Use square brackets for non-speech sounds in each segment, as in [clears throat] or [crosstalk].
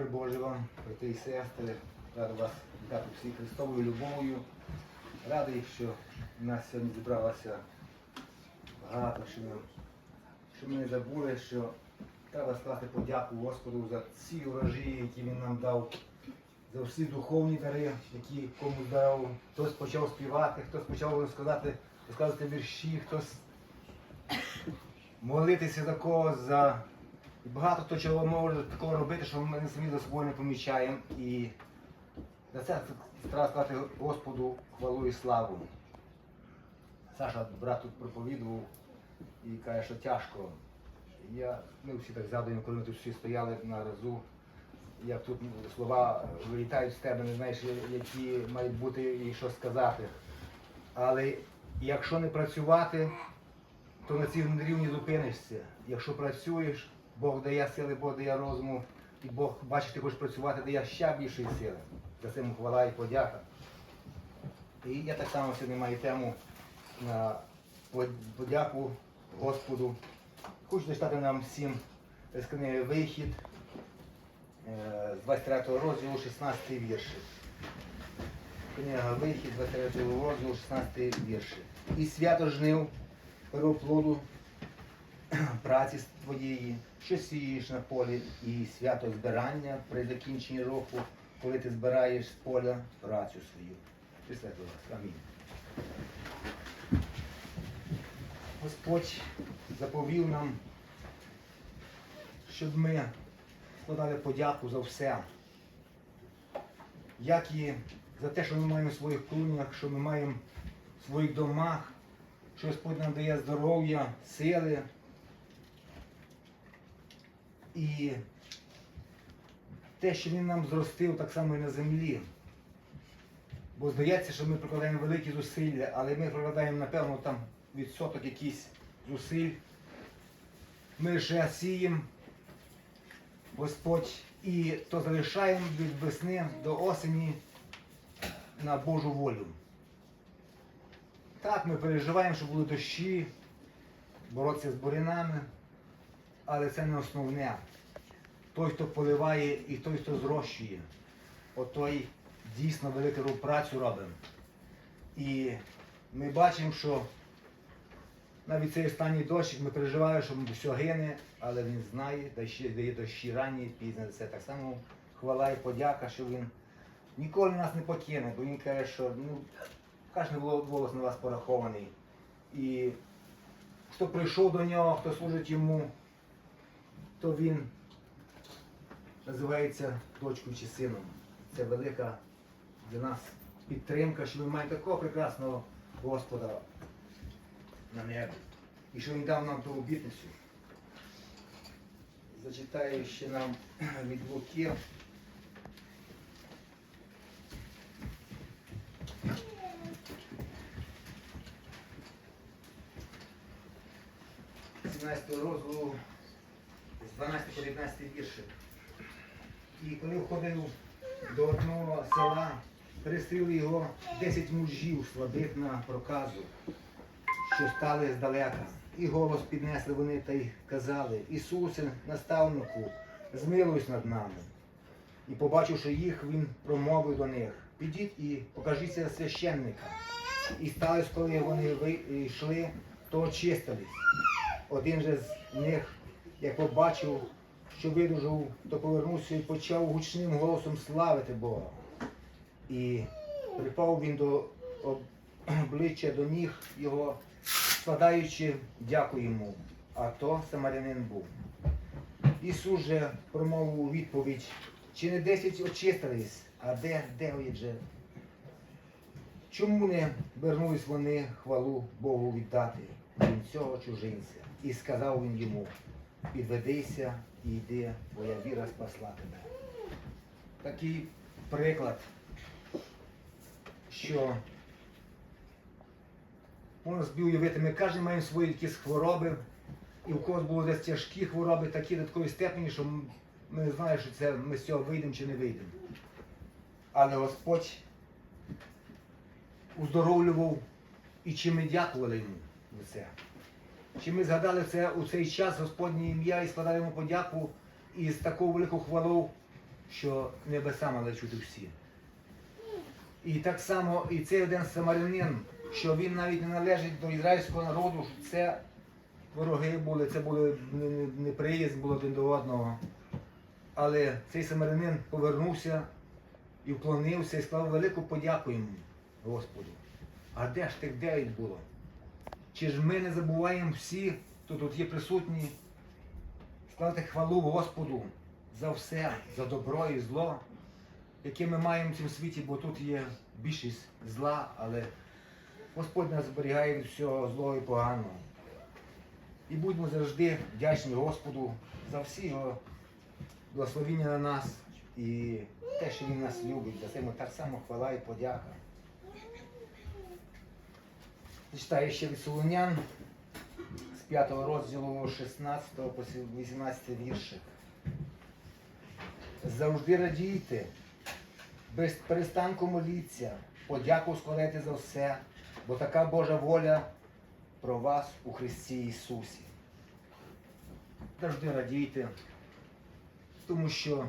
Мир Божий вам, брати і сестри, радий вас вітати всіх Христовою любов'ю. Радий, що в нас сьогодні зібралося багато, що ми, що ми не забули, що треба скласти подяку Господу за ці урожаї, які Він нам дав, за всі духовні дари, які комусь дав. Хтось почав співати, хтось почав сказати, розказувати вірші, хтось молитися за когось, за і багато хто чого може такого робити, що ми самі за собою не помічаємо. І за це треба сказати Господу хвалу і славу. Саша, брат тут проповідував і каже, що тяжко. Я, ми всі так згадуємо, коли ми тут всі стояли на разу, як тут слова вилітають з тебе, не знаєш, які мають бути і що сказати. Але якщо не працювати, то на цьому рівні зупинишся. Якщо працюєш, Бог дає сили, Бог дає розуму, і Бог бачить, ти хочеш працювати, дає ще більшої сили. За це йому хвала і подяка. І я так само сьогодні маю тему на подяку Господу. Хочу зачитати нам всім з книги Вихід е, з 23 розділу 16 вірші. Книга Вихід, 23 розділу 16 вірші. І свято жнив первоплоду [clears throat] праці твоєї, що сієш на полі, і свято збирання при закінченні року, коли ти збираєш з поля працю свою. Присвяту вас. Амінь. Господь заповів нам, щоб ми складали подяку за все. Як і за те, що ми маємо в своїх клунях, що ми маємо в своїх домах, що Господь нам дає здоров'я, сили. І те, що Він нам зростив так само і на землі. Бо здається, що ми прикладаємо великі зусилля, але ми прикладаємо, напевно, там відсоток якийсь зусиль. Ми лише сіємо, Господь, і то залишаємо від весни до осені на Божу волю. Так, ми переживаємо, що були дощі, боротися з бурянами, але це не основне. Той, хто поливає і той, хто зрощує, отой дійсно велику працю робить. І ми бачимо, що навіть цей останній дощик ми переживаємо, що все гине, але він знає, дощі, дає дощі ранні, пізно це так само хвала і подяка, що він ніколи нас не покине, бо він каже, що ну, кожен волос на вас порахований. І хто прийшов до нього, хто служить йому, то він називається дочкою чи сином. Це велика для нас підтримка, що ми маємо такого прекрасного Господа на небі. І що Він дав нам ту обітницю. Зачитаю ще нам від Луки. 17 розділу з 12 по 19 вірші. І коли входив до одного села, перестріли його 10 мужів слабих на проказу, що стали здалека. І голос піднесли вони та й казали, Ісусе, наставнику, змилуйся над нами. І побачивши їх, він промовив до них, підіть і покажіться священника. І сталося, коли вони йшли, то очистились. Один же з них, як побачив, що видужав, то повернувся і почав гучним голосом славити Бога. І припав він до [clears throat] обличчя до ніг його, складаючи дяку йому, а то самарянин був. Ісус же промовив у відповідь, чи не десять очистились, а де дев'ять же? Чому не вернулись вони хвалу Богу віддати він цього чужинця? І сказав він йому, підведися і йди, твоя віра спасла тебе. Такий приклад, що можна собі уявити, ми кожен маємо свої якісь хвороби, і у когось були десь тяжкі хвороби, такі до такої степені, що ми не знаємо, що це ми з цього вийдемо чи не вийдемо. Але Господь уздоровлював і чи ми дякували йому за це. Чи ми згадали це у цей час Господнє ім'я і складали йому подяку і з такою великою хвалою що небеса мали чути всі. І так само і цей один самарянин, що він навіть не належить до ізраїльського народу, що це вороги були, це були не- не- неприязнь було один до одного. Але цей самарянин повернувся і вклонився і сказав велику подяку йому, Господу. А де ж тих дев'ять було? Чи ж ми не забуваємо всі, хто тут є присутні, сказати хвалу Господу за все, за добро і зло, яке ми маємо в цьому світі, бо тут є більшість зла, але Господь нас зберігає від всього злого і поганого. І будьмо завжди вдячні Господу за всі його благословіння на нас і те, що Він нас любить. За це йому так само хвала і подяка. Читаю ще від Солонян з 5 розділу 16 по 18 віршик. Завжди радійте, без перестанку моліться, подяку складайте за все, бо така Божа воля про вас у Христі Ісусі. Завжди радійте, тому що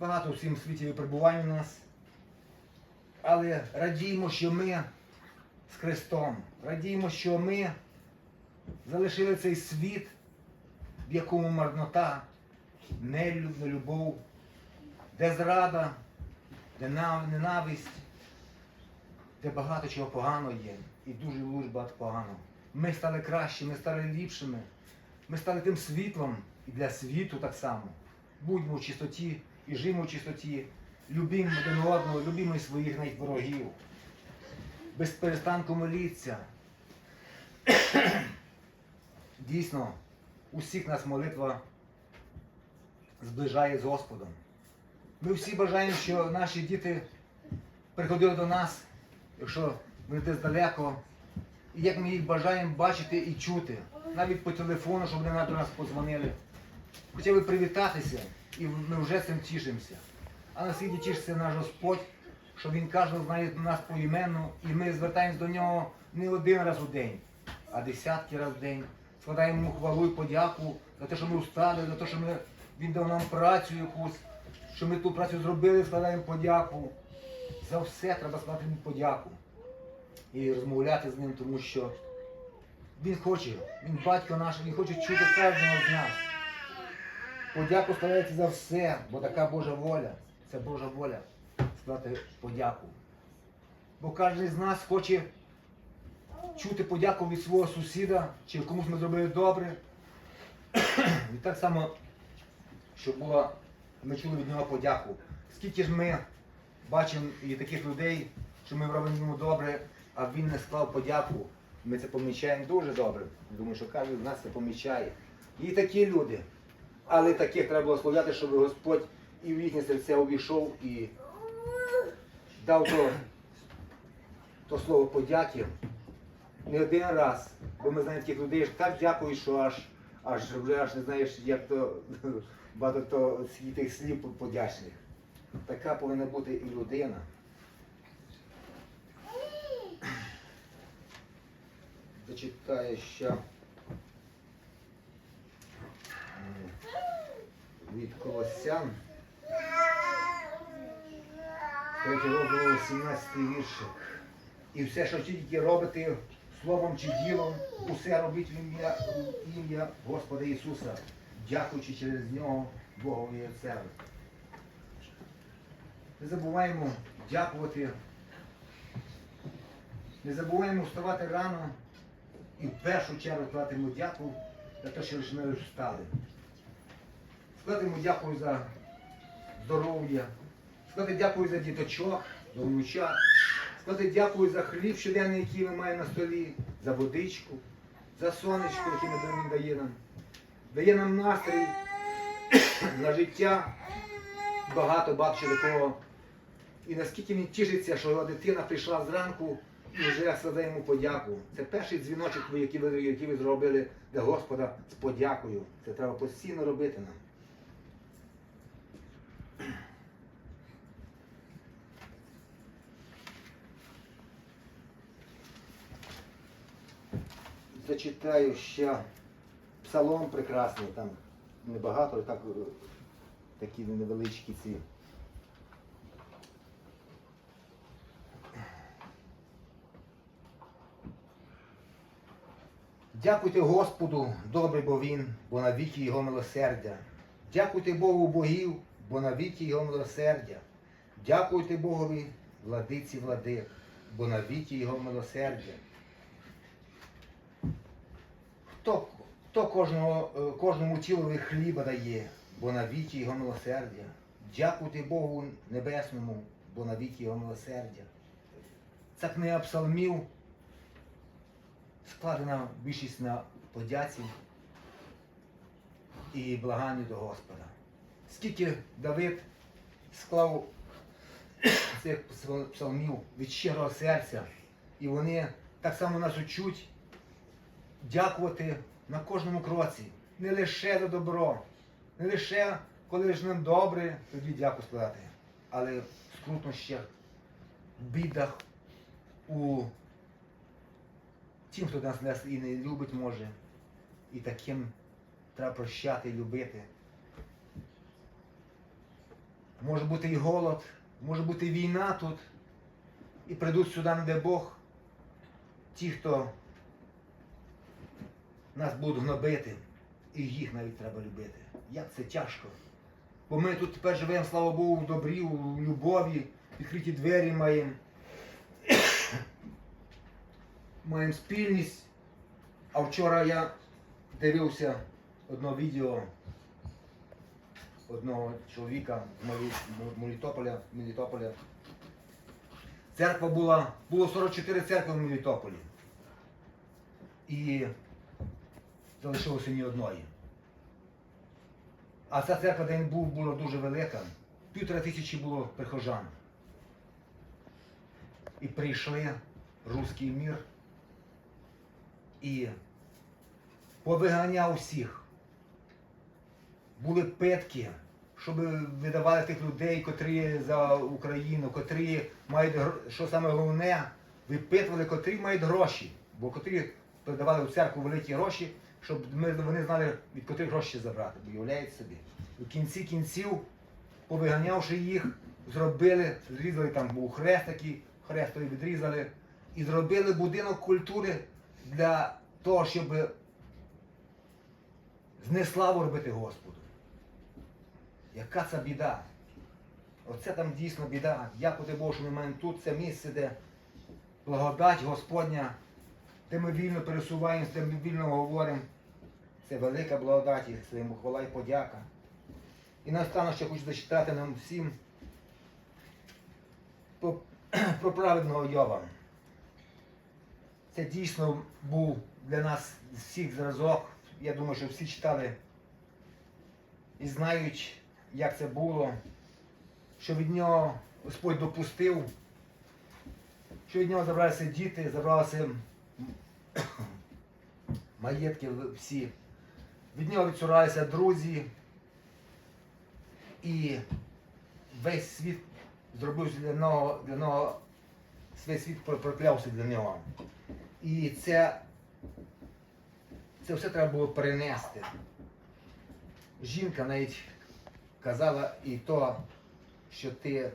багато в цьому світі випробувань у нас, але радіймо, що ми з Христом. Радіємо, що ми залишили цей світ, в якому марнота, нелюб- нелюбов, де зрада, де ненависть, де багато чого поганого є. І дуже дуже багато поганого. Ми стали кращими, ми стали ліпшими. Ми стали тим світлом і для світу так само. Будьмо в чистоті і живемо в чистоті. Любімо один одного, любімо своїх навіть ворогів без перестанку моліться. [clears throat] Дійсно, усіх нас молитва зближає з Господом. Ми всі бажаємо, що наші діти приходили до нас, якщо вони десь далеко, і як ми їх бажаємо бачити і чути, навіть по телефону, щоб вони до нас подзвонили. Б привітатися, і ми вже цим тішимося. А наскільки тішиться наш Господь, що Він кожного знає нас поіменно, і ми звертаємось до нього не один раз у день, а десятки разів в день. Складаємо йому хвалу і подяку за те, що ми встали, за те, що ми, він дав нам працю якусь, що ми ту працю зробили, складаємо подяку. За все треба складати йому подяку. І розмовляти з ним, тому що він хоче, він батько наш, він хоче чути кожного з нас. Подяку складається за все, бо така Божа воля. Це Божа воля сказати подяку. Бо кожен з нас хоче чути подяку від свого сусіда, чи комусь ми зробили добре. І так само, щоб було, ми чули від нього подяку. Скільки ж ми бачимо і таких людей, що ми робимо йому добре, а він не склав подяку. Ми це помічаємо дуже добре. Думаю, що кожен з нас це помічає. І такі люди. Але таких треба благословляти, щоб Господь і в їхнє серце увійшов і дав то, то слово подяки не один раз. Бо ми знаємо таких людей, що так дякую, що аж аж вже аж не знаєш, як то [laughs] багато то тих слів подячних. Така повинна бути і людина. [clears throat] Зачитаю ще від Колосян. Третій розділ 17 віршик. І все, що тільки робите словом чи ділом, усе робіть в ім'я, ім'я Господа Ісуса, дякуючи через нього Богу і Отцеві. Не забуваємо дякувати. Не забуваємо вставати рано і в першу чергу сказати йому дякую за те, що ми встали. Йому дякую за здоров'я, сказати дякую за діточок, за внучат, сказати дякую за хліб щоденний, який ми маємо на столі, за водичку, за сонечко, яке він дає нам. Дає нам настрій на життя, багато ще такого. І наскільки він тішиться, що його дитина прийшла зранку і вже складає йому подяку. Це перший дзвіночок, який ви, який ви зробили для Господа з подякою. Це треба постійно робити нам. Зачитаю ще псалом прекрасний, там небагато, так е, такі невеличкі ці. Дякуйте Господу, добрий бо Він, бо навіки Його милосердя. Дякуйте Богу богів, бо навіки Його милосердя. Дякуйте Богові, владиці владик, бо навіки Його милосердя. Хто, хто кожного, е, кожному тілові хліба дає, бо навіки Його милосердя. Дякуйте Богу Небесному, бо навіки Його милосердя. Ця книга псалмів складена більшість на подяці і благанню до Господа. Скільки Давид склав цих псалмів від щирого серця, і вони так само нас учуть дякувати на кожному кроці. Не лише за добро, не лише коли ж нам добре, тоді дяку складати, але в скрутнощах, в бідах, у тим, хто нас і не любить може, і таким треба прощати і любити. Може бути і голод, може бути війна тут, і прийдуть сюди, де Бог, ті, хто нас будуть гнобити, і їх навіть треба любити. Як це тяжко. Бо ми тут тепер живемо, слава Богу, в добрі, в любові, відкриті двері маємо. [coughs] Маємо спільність. А вчора я дивився одне відео одного чоловіка з Мелітополя, Мелітополя. Церква була, було 44 церкви в Мелітополі. І залишилося ні одної. А ця церква, де він був, була дуже велика. Півтора тисячі було прихожан. І прийшли руський мір і повиганяв всіх. Були питки, щоб видавали тих людей, котрі за Україну, котрі мають що саме головне, випитували, котрі мають гроші, бо котрі передавали в церкву великі гроші, щоб ми, вони знали, від котрих гроші забрати. Бо уявляють собі. В кінці кінців, повиганявши їх, зробили, зрізали там був хрест такий, хрест той відрізали, і зробили будинок культури для того, щоб знеславу робити Господу. Яка це біда? Оце там дійсно біда. Дякувати Богу, що ми маємо тут це місце, де благодать Господня, де ми вільно пересуваємося, ми вільно говоримо. Це велика благодать, це хвала і подяка. І наостанок ще хочу зачитати нам всім [clears throat] про праведного Йова. Це дійсно був для нас всіх зразок. Я думаю, що всі читали і знають, як це було, що від нього Господь допустив, що від нього забралися діти, забралися [coughs] маєтки всі. Від нього відсуралися друзі. І весь світ зробився для нього, для нього весь світ проклявся для нього. І це, це все треба було перенести. Жінка навіть казала і то, що ти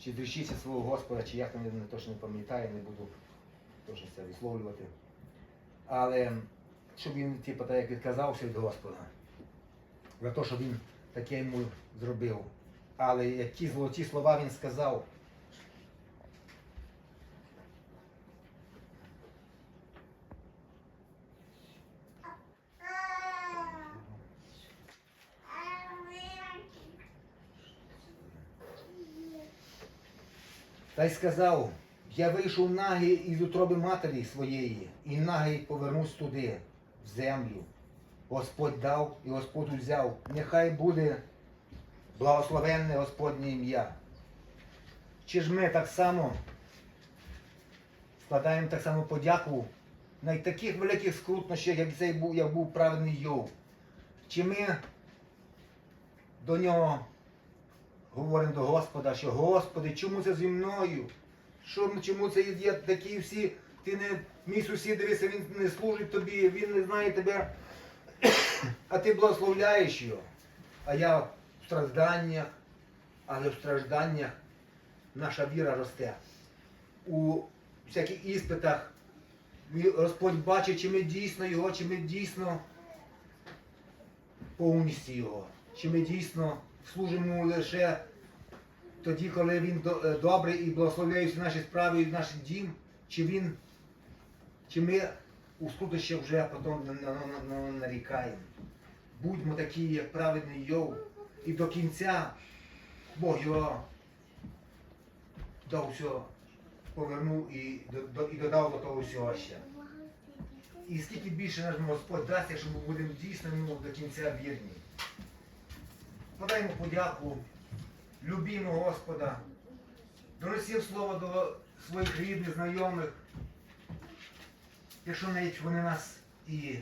чи зрішися свого Господа, чи як там я точно не пам'ятаю, не буду точно це висловлювати. Але щоб він, типу, так як відказався від Господа, за те, що він таке йому зробив. Але які золоті слова він сказав. Та й сказав, я вийшов нагий із утроби матері своєї, і нагий повернусь туди, в землю. Господь дав і Господь узяв. Нехай буде благословенне Господнє ім'я. Чи ж ми так само складаємо так само подяку на таких великих скрутнощах, як цей був, як був праведний Йов? Чи ми до нього говоримо до Господа, що Господи, чому це зі мною? Що, чому це є такі всі, ти не, мій сусід, дивися, він не служить тобі, він не знає тебе, [coughs] а ти благословляєш його. а я в стражданнях, але в стражданнях наша віра росте. У всяких іспитах Господь бачить, чи ми дійсно його, чи ми дійсно повністю його, чи ми дійсно служимо лише тоді, коли він е, добрий і благословляє наші справи і наш дім, чи він, чи ми у скрутищах вже потім на- на- на- на- нарікаємо. Будьмо такі, як праведний Йов, і до кінця Бог його до всього повернув і, і додав до того всього ще. І скільки більше наш Господь дасть, якщо ми будемо дійсно йому до кінця вірні. Подаємо подяку, любімо Господа, доносів слово до своїх рідних, знайомих, якщо навіть вони нас і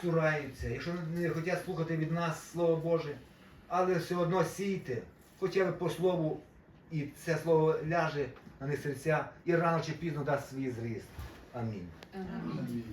цураються, якщо не хочуть слухати від нас Слово Боже, але все одно сійте, хоча б по слову, і це слово ляже на них серця і рано чи пізно дасть свій зріст. Амінь. Амінь.